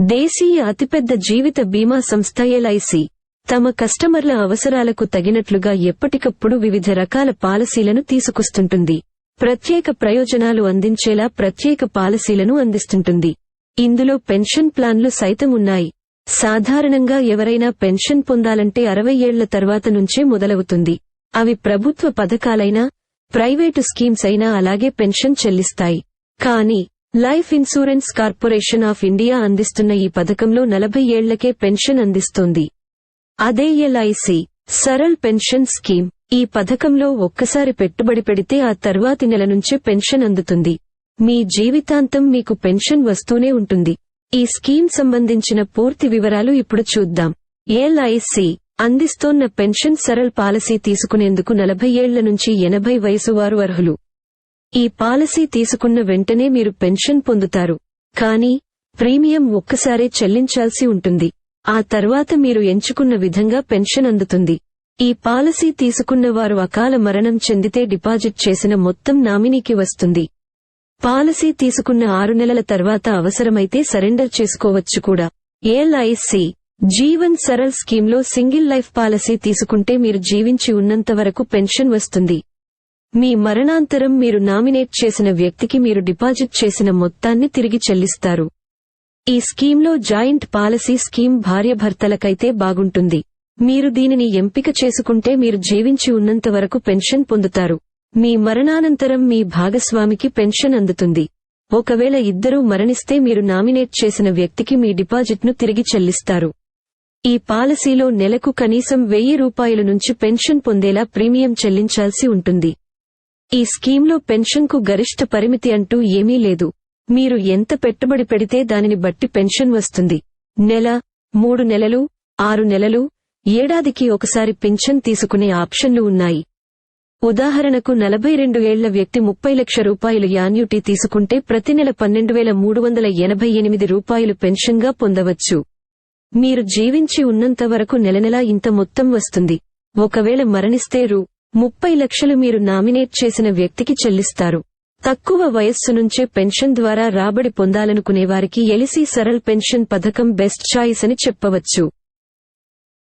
దేశీయ అతిపెద్ద జీవిత బీమా సంస్థ ఎల్ఐసి. తమ కస్టమర్ల అవసరాలకు తగినట్లుగా ఎప్పటికప్పుడు వివిధ రకాల పాలసీలను తీసుకొస్తుంటుంది. ప్రత్యేక ప్రయోజనాలు అందించేలా ప్రత్యేక పాలసీలను అందిస్తుంటుంది. ఇందులో పెన్షన్ ప్లాన్లు సైతం ఉన్నాయి. సాధారణంగా ఎవరైనా పెన్షన్ పొందాలంటే అరవై ఏళ్ళ తర్వాత నుంచే మొదలవుతుంది. అవి ప్రభుత్వ పథకాలైనా ప్రైవేటు స్కీమ్స్ అయినా అలాగే పెన్షన్ చెల్లిస్తాయి. కానీ life insurance corporation of India అందిస్తున్న ఈ పథకంలో నలభై ఏళ్ళకే పెన్షన్ అందిస్తోంది. అదే ఎల్ఐసి సరల్ పెన్షన్ స్కీమ్ ఈ పథకంలో ఒక్కసారి పెట్టుబడి పెడితే ఆ తర్వాతి నెల నుంచే పెన్షన్ అందుతుంది. మీ జీవితాంతం మీకు పెన్షన్ వస్తూనే ఉంటుంది. ఈ స్కీమ్ సంబంధించిన పూర్తి వివరాలు ఇప్పుడు చూద్దాం. ఎల్ఐసి అందిస్తోన్న పెన్షన్ సరల్ పాలసీ తీసుకునేందుకు నలభై ఏళ్ళ నుంచి ఎనభై వయసు వారు అర్హులు. ఈ పాలసీ తీసుకున్న వెంటనే మీరు పెన్షన్ పొందుతారు. కానీ ప్రీమియం ఒక్కసారే చెల్లించాల్సి ఉంటుంది. ఆ తర్వాత మీరు ఎంచుకున్న విధంగా పెన్షన్ అందుతుంది. ఈ పాలసీ తీసుకున్న వారు అకాల మరణం చెందితే డిపాజిట్ చేసిన మొత్తం నామినీకి వస్తుంది. పాలసీ తీసుకున్న ఆరు నెలల తర్వాత అవసరమైతే సరెండర్ చేసుకోవచ్చు కూడా. ఎల్ఐసి జీవన్ సరల్ స్కీమ్లో సింగిల్ లైఫ్ పాలసీ తీసుకుంటే మీరు జీవించి ఉన్నంత వరకు పెన్షన్ వస్తుంది. మీ మరణాంతరం మీరు నామినేట్ చేసిన వ్యక్తికి మీరు డిపాజిట్ చేసిన మొత్తాన్ని తిరిగి చెల్లిస్తారు. ఈ స్కీమ్లో జాయింట్ పాలసీ స్కీమ్ భార్యభర్తలకైతే బాగుంటుంది. మీరు దీనిని ఎంపిక చేసుకుంటే మీరు జీవించి ఉన్నంత వరకు పెన్షన్ పొందుతారు. మీ మరణానంతరం మీ భాగస్వామికి పెన్షన్ అందుతుంది. ఒకవేళ ఇద్దరూ మరణిస్తే మీరు నామినేట్ చేసిన వ్యక్తికి మీ డిపాజిట్ను తిరిగి చెల్లిస్తారు. ఈ పాలసీలో నెలకు కనీసం వెయ్యి రూపాయల నుంచి పెన్షన్ పొందేలా ప్రీమియం చెల్లించాల్సి ఉంటుంది. ఈ స్కీమ్లో పెన్షన్కు గరిష్ట పరిమితి అంటూ ఏమీ లేదు. మీరు ఎంత పెట్టుబడి పెడితే దానిని బట్టి పెన్షన్ వస్తుంది. నెల మూడు నెలలు ఆరు నెలలు ఏడాదికి ఒకసారి పింఛన్ తీసుకునే ఆప్షన్లు ఉన్నాయి. ఉదాహరణకు నలభై రెండు ఏళ్ళ వ్యక్తి ముప్పై లక్ష రూపాయలు యాన్యుటీ తీసుకుంటే ప్రతి నెల పన్నెండు వేల మూడు వందల ఎనభై ఎనిమిది రూపాయలు పెన్షన్గా పొందవచ్చు. మీరు జీవించి ఉన్నంత వరకు నెలనెలా ఇంత మొత్తం వస్తుంది. ఒకవేళ మరణిస్తే రూ. ముప్పై లక్షలు మీరు నామినేట్ చేసిన వ్యక్తికి చెల్లిస్తారు. తక్కువ వయస్సు నుంచే పెన్షన్ ద్వారా రాబడి పొందాలనుకునేవారికి ఎలిసి సరల్ పెన్షన్ పథకం బెస్ట్ చాయిస్ అని చెప్పవచ్చు.